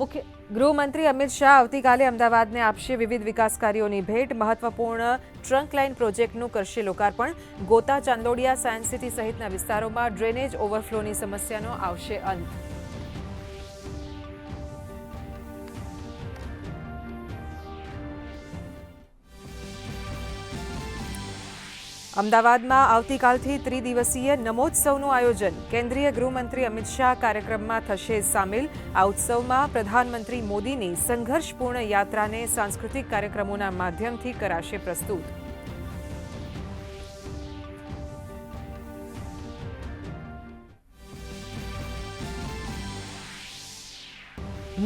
મુખ્ય ગૃહમંત્રી અમિત શાહ આવતીકાલે અમદાવાદને આપશે વિવિધ વિકાસ કાર્યોની ભેટ. મહત્વપૂર્ણ ટ્રંક લાઇન પ્રોજેક્ટનું કરશે લોકાર્પણ. ગોતા ચાંદોડિયા સાયન્સ સિટી સહિતના વિસ્તારોમાં ડ્રેનેજ ઓવરફ્લોની સમસ્યાનો આવશે અંત. અમદાવાદમાં આવતીકાલથી ત્રિદિવસીય નમોત્સવનું આયોજન. કેન્દ્રીય ગૃહમંત્રી અમિત શાહ કાર્યક્રમમાં થશે સામેલ. આ ઉત્સવમાં પ્રધાનમંત્રી મોદીની સંઘર્ષપૂર્ણ યાત્રાને સાંસ્કૃતિક કાર્યક્રમોના માધ્યમથી કરાશે પ્રસ્તુત.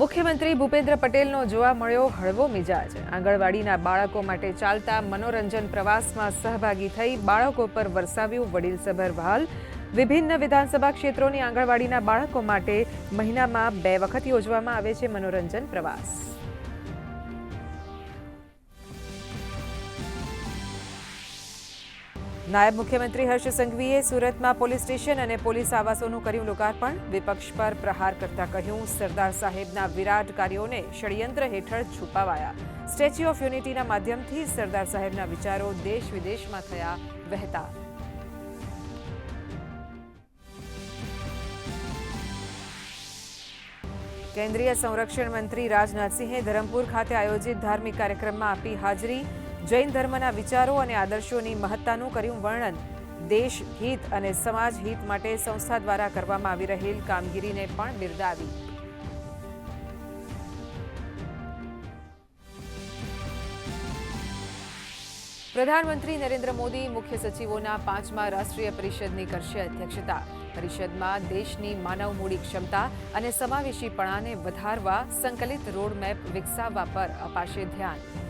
મુખ્યમંત્રી ભૂપેન્દ્ર પટેલનો જોવા મળ્યો હળવો મિજાજ. આંગણવાડીના બાળકો માટે ચાલતા મનોરંજન પ્રવાસમાં સહભાગી થઈ બાળકો પર વરસાવ્યું વડીલસભર વહાલ. વિભિન્ન વિધાનસભા ક્ષેત્રોની આંગણવાડીના બાળકો માટે મહિનામાં બે વખત યોજવામાં આવે છે મનોરંજન પ્રવાસ. નાયબ મુખ્યમંત્રી હર્ષ સંઘવીએ સુરતમાં પોલીસ સ્ટેશન અને પોલીસ આવાસોનું કર્યું લોકાર્પણ. વિપક્ષ પર પ્રહાર કરતા કહ્યું, સરદાર સાહેબના વિરાટ કાર્યોને ષડયંત્ર હેઠળ છુપાવાયા. સ્ટેચ્યુ ઓફ યુનિટીના માધ્યમથી સરદાર સાહેબના વિચારો દેશ વિદેશમાં થયા વહેતા. કેન્દ્રીય સંરક્ષણ મંત્રી રાજનાથસિંહે ધરમપુર ખાતે આયોજિત ધાર્મિક કાર્યક્રમમાં આપી હાજરી. જૈન ધર્મના વિચારો અને આદર્શોની મહત્તાનું કર્યું વર્ણન. દેશ હિત અને સમાજ હિત માટે સંસ્થા દ્વારા કરવામાં આવી રહેલ કામગીરીને પણ બિરદાવી. પ્રધાનમંત્રી નરેન્દ્ર મોદી મુખ્ય સચિવોના પાંચમા રાષ્ટ્રીય પરિષદની કરશે અધ્યક્ષતા. પરિષદમાં દેશની માનવ મૂડી ક્ષમતા અને સમાવેશીપણાને વધારવા સંકલિત રોડમેપ વિકસાવવા પર અપાશે ધ્યાન.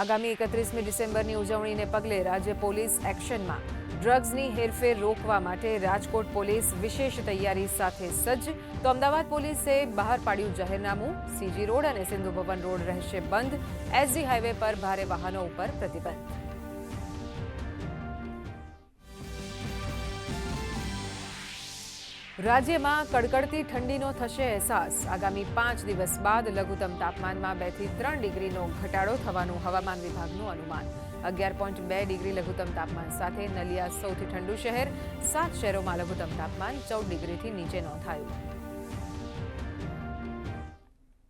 આગામી એકત્રીસમી ડિસેમ્બરની ઉજવણીને પગલે રાજ્ય પોલીસ એક્શનમાં ડ્રગ્સની હેરફેર રોકવા માટે રાજકોટ પોલીસ વિશેષ તૈયારી સાથે સજ્જ. તો અમદાવાદ પોલીસે બહાર પાડ્યું જાહેરનામું. સીજી રોડ અને સિંધુ ભવન રોડ રહેશે બંધ. એસજી હાઈવે પર ભારે વાહનો ઉપર પ્રતિબંધ. રાજ્યમાં કડકડતી ઠંડીનો થશે અહેસાસ. આગામી પાંચ દિવસ બાદ લઘુત્તમ તાપમાનમાં બેથી ત્રણ ડિગ્રીનો ઘટાડો થવાનું હવામાન વિભાગનું અનુમાન. અગિયાર પોઈન્ટ બે ડિગ્રી લઘુત્તમ તાપમાન સાથે નલિયા સૌથી ઠંડુ શહેર. સાત શહેરોમાં લઘુત્તમ તાપમાન ચૌદ ડિગ્રીથી નીચે નોંધાયું.